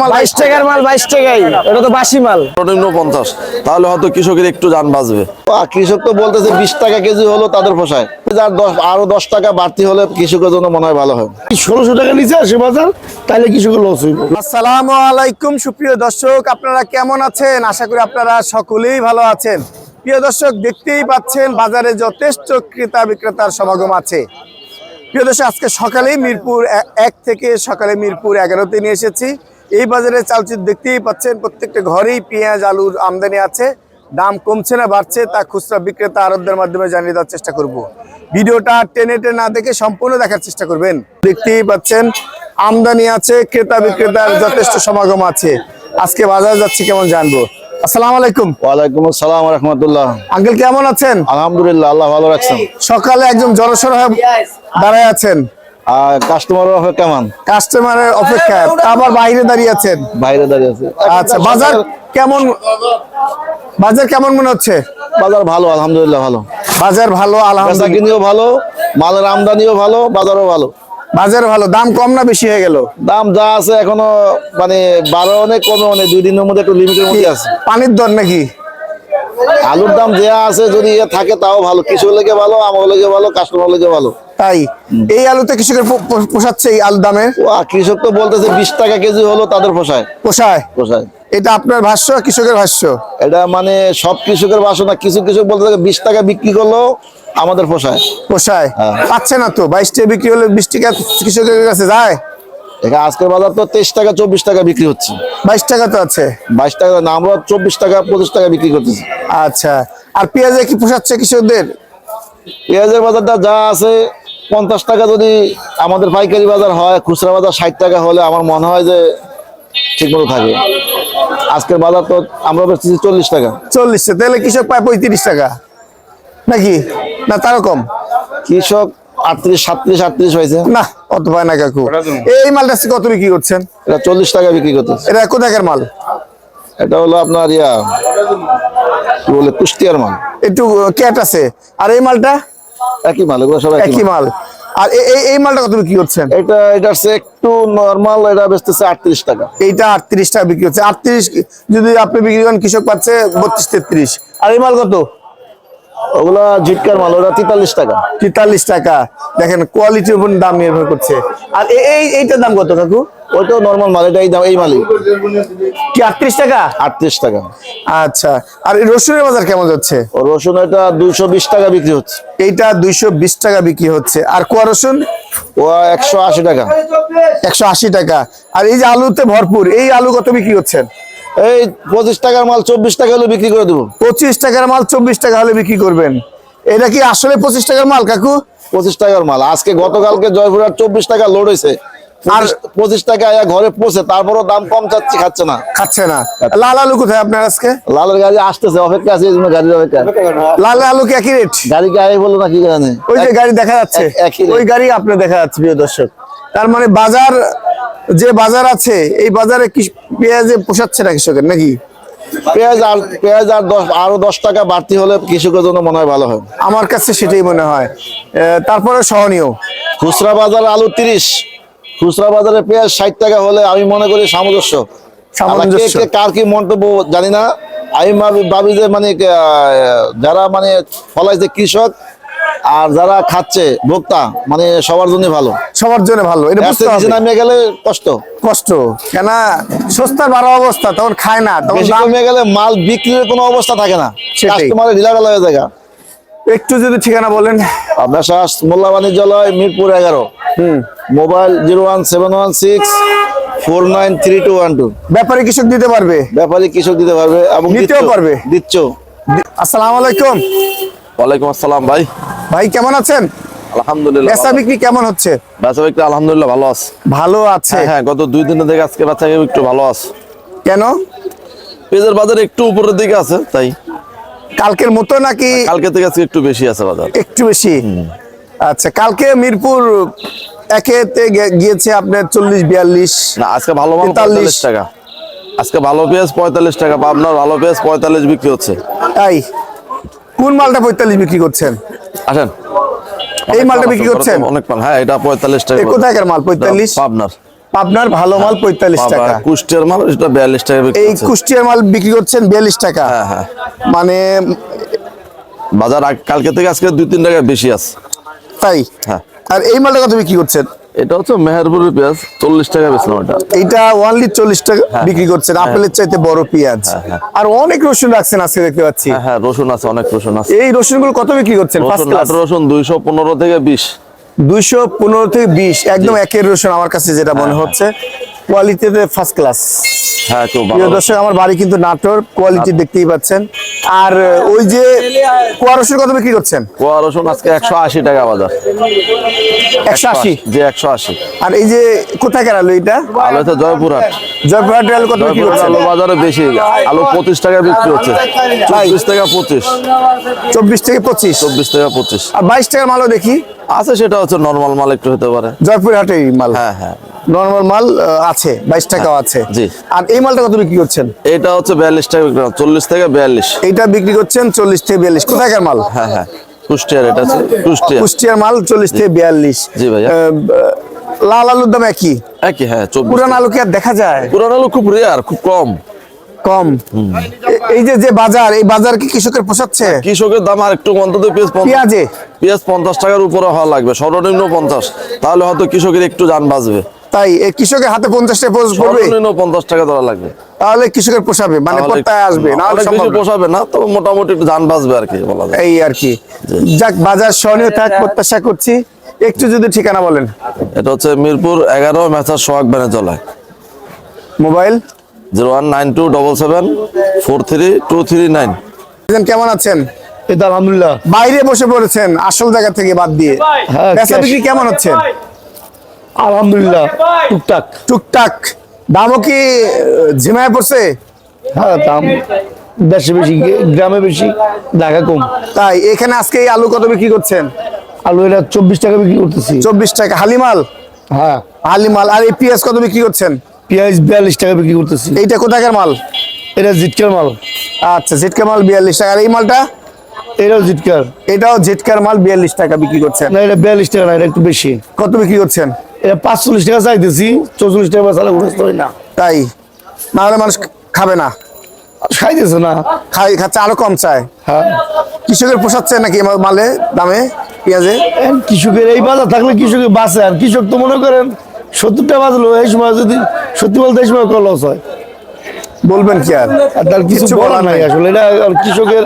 মাল বাইশ টাকার মাল বাইশ টাকাই। এটা তো বাসি মাল। সর্বনিম্ন পঞ্চাশ। তাহলে হয়তো কৃষকের একটু যান বাঁচবে। কৃষক তো বলতেছে বিশ টাকা কেজি হলো তাদের পোষায়। যার দশ আরও দশ টাকা বাড়তি হলে কৃষকের জন্য মনে হয় ভালো হয়। ষোলোশো টাকা নিচে আসে বাজার তাহলে কৃষকের লস হইব। আসসালামু আলাইকুম সুপ্রিয় দর্শক। আপনারা কেমন আছেন? আশা করি আপনারা সকলেই ভালো আছেন। প্রিয় দর্শক দেখতেই পাচ্ছেন বাজারে যথেষ্ট ক্রেতা বিক্রেতার সমাগম আছে। প্রিয় দর্শক আজকে সকালে মিরপুর এক থেকে সকালে মিরপুর এগারোতে নিয়ে এসেছি। এই বাজারে চালচিত্র দেখতেই পাচ্ছেন প্রত্যেকটা ঘরেই পেঁয়াজ আলুর আমদানি আছে। দাম কমছে না বাড়ছে তা খুচরা বিক্রেতা আরবদের মাধ্যমে জানিয়ে দেওয়ার চেষ্টা করব। ভিডিওটা টেনে টেনে না দেখে সম্পূর্ণ দেখার চেষ্টা করবেন। দেখতেই পাচ্ছেন আমদানি আছে ক্রেতা বিক্রেতার যথেষ্ট সমাগম আছে। আজকে বাজার যাচ্ছে কেমন জানব? আসসালামু আলাইকুম। ওয়ালাইকুম আসসালাম রহমতুল্লাহ। আঙ্কেল কেমন আছেন? আলহামদুলিল্লাহ আল্লাহ ভালো রাখছেন। সকালে একদম জড়সড় হয়ে দাঁড়ায় আছেন। আর কাস্টমারের অপেক্ষায় তা আবার বাইরে দাঁড়িয়ে আছেন। বাইরে দাঁড়িয়ে আছে আচ্ছা বাজার কেমন? বাজার কেমন মনে হচ্ছে? বাজার ভালো আলহামদুলিল্লাহ ভালো। বাজার ভালো আলহামদুলিল্লাহ। ভালো মালের আমদানিও ভালো বাজারও ভালো। বাজার ভালো দাম কম না বেশি হয়ে গেল? দাম যা আছে এখনও মানে বারো অনেক কমে অনেক দুই দিনের মধ্যে একটু লিমিটের মধ্যে আছে। পানির দর নাকি? আলুর দাম যা আছে যদি ইয়ে থাকে তাও ভালো। কৃষক লেগে ভালো আমার লেগে ভালো কাস্টমার লেগে ভালো। তাই? এই আলুতে কৃষকের পোষাচ্ছে এই আলু দামে? কৃষক তো বলতেছে বিশ টাকা কেজি হলো তাদের পোষায়। পোষায়? পোষায়। এটা আপনার ভাষ্য কৃষকের ভাষ্য? এটা মানে সব কৃষকের বাসনা কিছু কৃষক বলতে বিশ টাকা বিক্রি করলেও আমাদের পোষায়। পোষায়? হ্যাঁ। পাচ্ছে না তো? বাইশ টাকা বিক্রি হলে বিশ টাকা কৃষকের কাছে যায়? এখানে আজকের বাজার তো তেইশ টাকা চব্বিশ টাকা বিক্রি হচ্ছে। বাইশ টাকা তো আছে? বাইশ টাকা না আমরা চব্বিশ টাকা পঁচিশ টাকা বিক্রি করতেছি। আচ্ছা। আর পেঁয়াজে কি পোষাচ্ছে কৃষকদের? পেঁয়াজের বাজারটা যা আছে পঞ্চাশ টাকা যদি আমাদের পাইকারি বাজার হয় খুচরা বাজার ষাট টাকা হলে আমার মনে হয় যে ঠিক মতো থাকে। আজকের বাজার তো আমরা বেচতেছি চল্লিশ টাকা। চল্লিশ তাহলে কৃষক পায় পঁয়ত্রিশ টাকা। নাকি? না তারও কম। কৃষক আটত্রিশ সাতত্রিশ আটত্রিশ হয়েছে। না অত পায় না কাকু। এই মালটা কত বিক্রি করছেন? এটা চল্লিশ টাকা বিক্রি করতেছে। এটা কোথাকার মাল? এটা হলো আপনার ইয়া কি বলে কুষ্টিয়ার মাল। একটু ক্যাট আছে। আর এই মালটা? একই মাল এগুলো সব একই মাল। আর এই এই মালটা কত বিক্রি করছেন এটা এটা হচ্ছে একটু নর্মাল এটা বেচতেছে আটত্রিশ টাকা। এইটা আটত্রিশ টাকা বিক্রি হচ্ছে। আটত্রিশ যদি আপনি বিক্রি করেন কৃষক পাচ্ছে বত্রিশ তেত্রিশ। আর এই মাল কত? ওগুলা ঝিটকার মাল ওটা তেতাল্লিশ টাকা। তেতাল্লিশ টাকা। দেখেন কোয়ালিটির উপর দাম নির্ভর করছে। আর এই এইটার দাম কত কাকু? ওইটাও নর্মাল মাল এটা এই দাম এই মালই। কি আটত্রিশ টাকা? আটত্রিশ টাকা। আচ্ছা আর রসুনের বাজার কেমন যাচ্ছে? ও রসুন এটা দুইশো বিশ টাকা বিক্রি হচ্ছে। এইটা দুইশো বিশ টাকা বিক্রি হচ্ছে। আর কুয়া রসুন? ও একশো আশি টাকা। একশো আশি টাকা। আর এই যে আলুতে ভরপুর এই আলু কত বিক্রি হচ্ছেন এই পঁচিশ টাকার মাল চব্বিশ টাকা হলে বিক্রি করে দেবো। পঁচিশ টাকার মাল চব্বিশ টাকা হলে বিক্রি করবেন। এটা কি আসলে পঁচিশ টাকার মাল কাকু? পঁচিশ টাকার মাল। আজকে গতকালকে জয়পুরহাট চব্বিশ টাকা লোড হয়েছে। আর পঁচিশ টাকা আয়া ঘরে পৌঁছে তারপরও দাম কম চাচ্ছি খাচ্ছে না। খাচ্ছে না। লাল আলু কোথায় আপনার আজকে? লালের গাড়ি আসতেছে অপেক্ষা আছে এই জন্য গাড়ির অপেক্ষা। লাল আলু কি একই রেট গাড়ি কি আয় বলল না কি জানে? ওই যে গাড়ি দেখা যাচ্ছে। ওই গাড়ি আপনার দেখা যাচ্ছে প্রিয় দর্শক। তার মানে বাজার যে বাজার আছে এই বাজারে কি পেঁয়াজে পোষাচ্ছে না কৃষকের নাকি? পেঁয়াজ আর পেঁয়াজ আর দশ আরও দশ টাকা বাড়তি হলে কৃষকের জন্য মনে হয় ভালো হয়। আমার কাছে সেটাই মনে হয়। আহ, তারপরে সহনীয়। খুচরা বাজার আলু তিরিশ। খুচরা বাজারে পেঁয়াজ ষাট টাকা হলে আমি মনে করি সামঞ্জস্য। কার কি মন্তব্য জানি না। আমি ভাবি- যে মানে যারা মানে ফলাইছে কৃষক আর যারা খাচ্ছে ভোক্তা মানে সবার জন্য ভালো। সবার জন্য ভালো এটা বুঝতে হবে। নামিয়ে গেলে কষ্ট। কষ্ট কেন সস্তার বারো অবস্থা তখন খায় না তখন কমে গেলে মাল বিক্রির কোনো অবস্থা থাকে না। কাস্টমারের ঢিলাঢালা হয়ে যায় একটু যদি ঠিকানা বলেন। আপনার শ্বাস মোল্লা বাণিজ্যালয় মিরপুর এগারো। Mobile zero one seven one six four nine three two one two. ব্যাপারে কৃষক দিতে পারবে? ব্যাপারী কৃষক দিতে পারবে এবং নিতেও দিচ্ছেও- পারবে। দিচ্ছেও আসসালামু আলাইকুম। ওয়ালাইকুম আসসালাম ভাই। ভাই কেমন আছেন? আলহামদুলিল্লাহ বেচা বিক্রি কেমন হচ্ছে? বেচা বিক্রি আলহামদুলিল্লাহ ভালো আছে। ভালো আছে। হ্যাঁ হ্যাঁ গত দুই থেকে আজকে বেচা একটু ভালো আছে। কেন? পেঁয়াজের বাজার একটু উপরের দিকে আছে তাই। কালকের মতো নাকি কালকে থেকে আজকে একটু বেশি আছে বাজার। একটু বেশি? আচ্ছা কালকে মিরপুর একেতে গিয়েছে আপনার চল্লিশ বিয়াল্লিশ না আজকে ভালো মাল 43 পঁয়তাল্লিশ টাকা। আজকে ভালো পেঁয়াজ পঁয়তাল্লিশ টাকা পাবনার ভালো পেঁয়াজ পঁয়তাল্লিশ বিক্রি হচ্ছে। তাই কোন মালটা পঁয়তাল্লিশ বিক্রি করছেন? আসেন। এই মালটা বিক্রি করছেন? অনেক মাল হ্যাঁ এটা পঁয়তাল্লিশ টাকা কোথাকার মাল? পঁয়তাল্লিশ? পাবনার। পাবনার ভালো মাল পঁয়তাল্লিশ টাকা। কুষ্টিয়ার মাল এটা বিয়াল্লিশ টাকা এই। কুষ্টিয়ার মাল বিক্রি করছেন বিয়াল্লিশ টাকা। হ্যাঁ, হ্যাঁ। মানে বাজার কালকে থেকে আজকে দুই তিন টাকা বেশি আছে। তাই? হ্যাঁ। আর এই মালটা কত বিক্রি করছেন? এটা হচ্ছে মেহেরপুরের পেঁয়াজ চল্লিশ টাকা বেচলাম এটা। এইটা ওয়ানলি চল্লিশ টাকা বিক্রি করছেন আপেলের চাইতে বড় পেঁয়াজ। আর অনেক রসুন রাখছেন আজকে দেখতে পাচ্ছি। হ্যাঁ হ্যাঁ রসুন আছে অনেক রসুন আছে। এই রসুনগুলো কত বিক্রি করছেন? রসুন দুইশো পনেরো থেকে বিশ। দুইশো পনেরো থেকে বিশ একদম একের রসুন আমার কাছে যেটা মনে হচ্ছে। কোয়ালিটিতে ফার্স্ট ক্লাস হ্যাঁ তো দর্শক আমার বাড়ি কিন্তু নাটোর কোয়ালিটি দেখতেই পাচ্ছেন। আর ওই যে কোয়া রসুন কত বিক্রি করছেন? কোয়া রসুন আজকে একশো আশি টাকা বাজার। একশো আশি? যে একশো আশি। আর এই যে কোথায় আলু এটা? আলু হচ্ছে জয়পুরহাট। জয়পুরহাট আলু কত বিক্রি করছেন? আলু বাজারে বেশি। আলু পঁচিশ টাকা বিক্রি হচ্ছে। চব্বিশ টাকা পঁচিশ। চব্বিশ থেকে পঁচিশ? চব্বিশ টাকা পঁচিশ। আর বাইশ টাকার মালও দেখি। আছে সেটা হচ্ছে নর্মাল মাল একটু হতে পারে। জয়পুরহাটের মাল। হ্যাঁ হ্যাঁ। নর্মাল মাল আছে বাইশ টাকাও আছে। জি। আর এই মালটা কত বিক্রি করছেন? এটা হচ্ছে বিয়াল্লিশ টাকা বিক্রি চল্লিশ থেকে বিয়াল্লিশ। এইটা বিক্রি করছেন চল্লিশ থেকে বিয়াল্লিশ। কোথাকার মাল? হ্যাঁ হ্যাঁ কুষ্টিয়ার এটা আছে কুষ্টিয়া কুষ্টিয়ার মাল চল্লিশ থেকে বিয়াল্লিশ। জি ভাইয়া। লাল আলুর দাম একই? একই হ্যাঁ পুরান আলু কি আর দেখা যায়? পুরান আলু খুব রেয়ার খুব কম। কম। এই যে যে বাজার এই বাজার কি কৃষকের পোষাচ্ছে? কৃষকের দাম আর একটু অন্তত পেঁয়াজে? পেঁয়াজ পঞ্চাশ টাকার উপরে হওয়া লাগবে সর্বনিম্ন পঞ্চাশ। তাহলে হয়তো কৃষকের একটু যান বাঁচবে। তাই কৃষকের হাতে পঞ্চাশ টাকা পড়বে? পঞ্চাশ টাকা ধরা লাগবে। তাহলে কৃষকের পোষাবে মানে পত্তায় আসবে? না না। পোষাবে না তো মোটামুটি একটু যান বাঁচবে আর কি বলা যায়। এই আর কি। যাক বাজার সহনীয় থাক প্রত্যাশা করছি। একটু যদি ঠিকানা বলেন। এটা হচ্ছে মিরপুর এগারো মেসার সোহাগ ব্যানে চলে mobile? Zero one nine two double seven four three two three nine. কেমন আছেন? আলহামদুলিল্লাহ। বাইরে বসে পড়েছেন আসল জায়গা থেকে বাদ দিয়ে। হ্যাঁ, কেমন হচ্ছে? আলহামদুলিল্লাহ। টুকটাক। টুকটাক। দামও কি ঝিমায় পড়ছে? হ্যাঁ দাম দেশে বেশি গ্রামে বেশি ঢাকা কম। তাই এখানে আজকে এই আলু কত বিক্রি করছেন? আলু এটা চব্বিশ টাকা বিক্রি করতেছি। চব্বিশ টাকা। হালিমাল? হ্যাঁ। হালিমাল। আর এই পেঁয়াজ কত বিক্রি করছেন? পেঁয়াজ বিয়াল্লিশ টাকা বিক্রি করতেছি। এইটা কোথাকার মাল? এটা জিটকার মাল। আচ্ছা ঝিটকা মাল বিয়াল্লিশ টাকা। আর এই মালটা? এটাও জিটকার। এটাও ঝিটকার মাল বিয়াল্লিশ টাকা বিক্রি করছেন। না এটা বিয়াল্লিশ টাকা না এটা একটু বেশি। কত বিক্রি করছেন? এটা পাঁচচল্লিশ টাকা চাইতেছি চৌচল্লিশ টাকা বেচালে উঠতে হয় না। তাই? না হলে মানুষ খাবে না। খাইতেছে না। খাই খাচ্ছে আরও কম চায়। হ্যাঁ। কৃষকের পোষাচ্ছে নাকি মালে দামে পেঁয়াজে? কৃষকের এই বাজার থাকলে কৃষকের বাঁচে আর কৃষক তো মনে করেন সত্তরটা বাজলো এই সময় যদি সত্যি বলতে এই সময় লস হয়। বলবেন কি আর? তার কিছু বলার নাই। আসলে এটা কৃষকের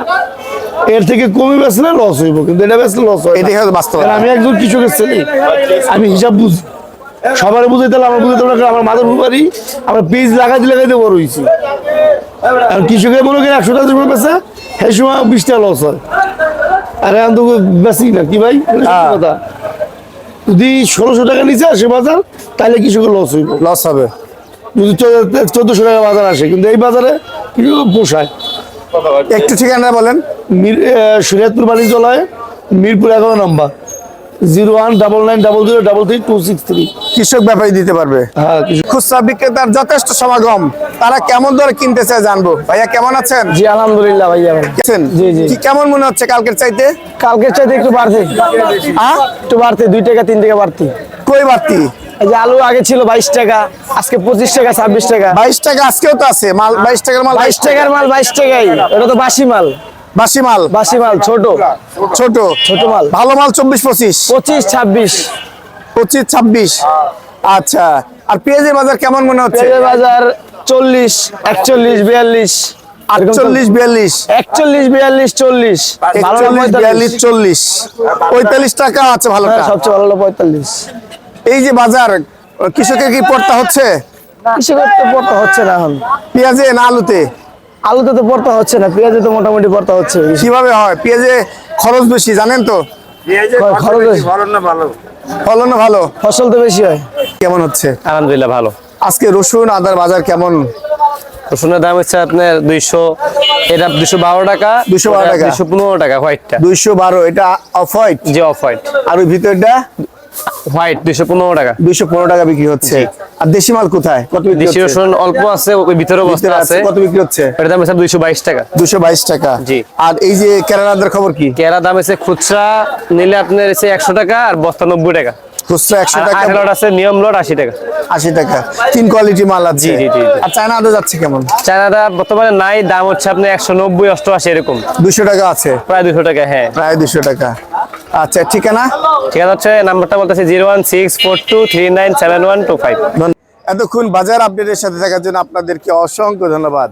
এর থেকে কমই বেচলে লস হইব কিন্তু এটা বেচলে লস হয়। এটাই হয়তো বাস্তবতা। আমি একজন কৃষকের ছেলে আমি হিসাব বুঝি। সবার বুঝাইতে হলে আমার বুঝাইতে কারণ আমার মাথার উপরই আমরা পিস লাগাইতে লাগাইতে বড় হয়েছি আর কৃষকের মনে করেন একশো টাকা বেচে সেই সময় বিশ টাকা লস হয়। আর এখন তো বেশি না কি ভাই? হ্যাঁ। কথা। যদি ষোলোশো টাকা নিচে আসে বাজার তাহলে কৃষকের লস হইব। লস হবে। যদি চোদ্দশো টাকা বাজার আসে কিন্তু এই বাজারে কৃষক পোষায়। একটু ঠিকানা বলেন। মির শরীয়তপুর বাণিজ্যালয় মিরপুর এগারো নম্বর। Zero one double nine double zero double three two six three. কৃষক ব্যাপারী দিতে পারবে। হ্যাঁ খুচরা বিক্রেতার যথেষ্ট সমাগম। তারা কেমন দরে কিনতে চায় জানব। ভাইয়া কেমন আছেন? জি আলহামদুলিল্লাহ ভাইয়া আছেন? জি, জি। কি কেমন মনে হচ্ছে কালকের চাইতে? কালকের চাইতে একটু বাড়তে হ্যাঁ? একটু বাড়তে দুই টাকা তিন টাকা বাড়তি। কই বাড়তি? যে আলু আগে ছিল বাইশ টাকা আজকে পঁচিশ টাকা ছাব্বিশ টাকা। বাইশ টাকা আজকেও তো আছে মাল বাইশ টাকার মাল বাইশ টাকার মাল বাইশ টাকাই এটা তো বাসি মাল। বাসি মাল। বাসি মাল ছোট। ছোট। ছোট মাল। ভালো মাল চব্বিশ পঁচিশ। পঁচিশ ছাব্বিশ। পঁচিশ ছাব্বিশ। আচ্ছা। আর পেঁয়াজের বাজার কেমন মনে হচ্ছে? পেঁয়াজের বাজার চল্লিশ একচল্লিশ বিয়াল্লিশ। আটচল্লিশ বিয়াল্লিশ। একচল্লিশ বিয়াল্লিশ চল্লিশ। ভালো না একচল্লিশ বিয়াল্লিশ চল্লিশ। পঁয়তাল্লিশ টাকা আছে ভালোটা হ্যাঁ, সবচেয়ে ভালো পঁয়তাল্লিশ। এই যে বাজার কৃষকের কি পড়তা হচ্ছে? কৃষকের তো পড়তা হচ্ছে না এখন। পেঁয়াজে না আলুতে? আলুতে তো পড়তা হচ্ছে না পেঁয়াজে তো মোটামুটি পড়তা হচ্ছে। কীভাবে হয়? পেঁয়াজে খরচ বেশি জানেন তো। ফলনও ভালো। ফসল তো বেশি হয়। কেমন হচ্ছে? আলহামদুলিল্লাহ ভালো। আজকে রসুন আদার বাজার কেমন? রসুনের দাম হচ্ছে আপনার দুইশো এটা দুশো বারো টাকা 212 টাকা। দুশো পনেরো টাকা হোয়াইটটা। দুইশো বারো এটা অফ হোয়াইট জি অফ হোয়াইট আর ওই ভিতরটা? হোয়াইট টাকা। বিক্রি হচ্ছে। আর দেশি মাল কোথায়? কত বিক্রি দেশি রসুন অল্প আছে ওই ভিতরে বস্তা আছে। আছে, কত বিক্রি হচ্ছে? এটার দাম হচ্ছে দুইশো বাইশ টাকা। জি। আর এই যে কেরালাদের খবর কি? কেরা দাম হচ্ছে খুচরা নিলে আপনার এসে একশো টাকা আর বস্তা নব্বই টাকা। খুচরা একশো আর টাকা। আঠারো লট আছে নিয়ম লট টাকা। আশি টাকা। তিন কোয়ালিটি মাল আছে। জি। আর চায়না আদা যাচ্ছে কেমন? বর্তমানে নাই দাম হচ্ছে আপনি একশো নব্বই অষ্টআশি এরকম। দুশো টাকা আছে। প্রায় দুশো টাকা হ্যাঁ। প্রায় দুশো টাকা। আচ্ছা ঠিকানা? ঠিক আছে হচ্ছে নাম্বারটা বলতেছি zero one six four two three nine seven one two five. এতক্ষণ বাজার আপডেটের সাথে থাকার জন্য আপনাদেরকে অসংখ্য ধন্যবাদ।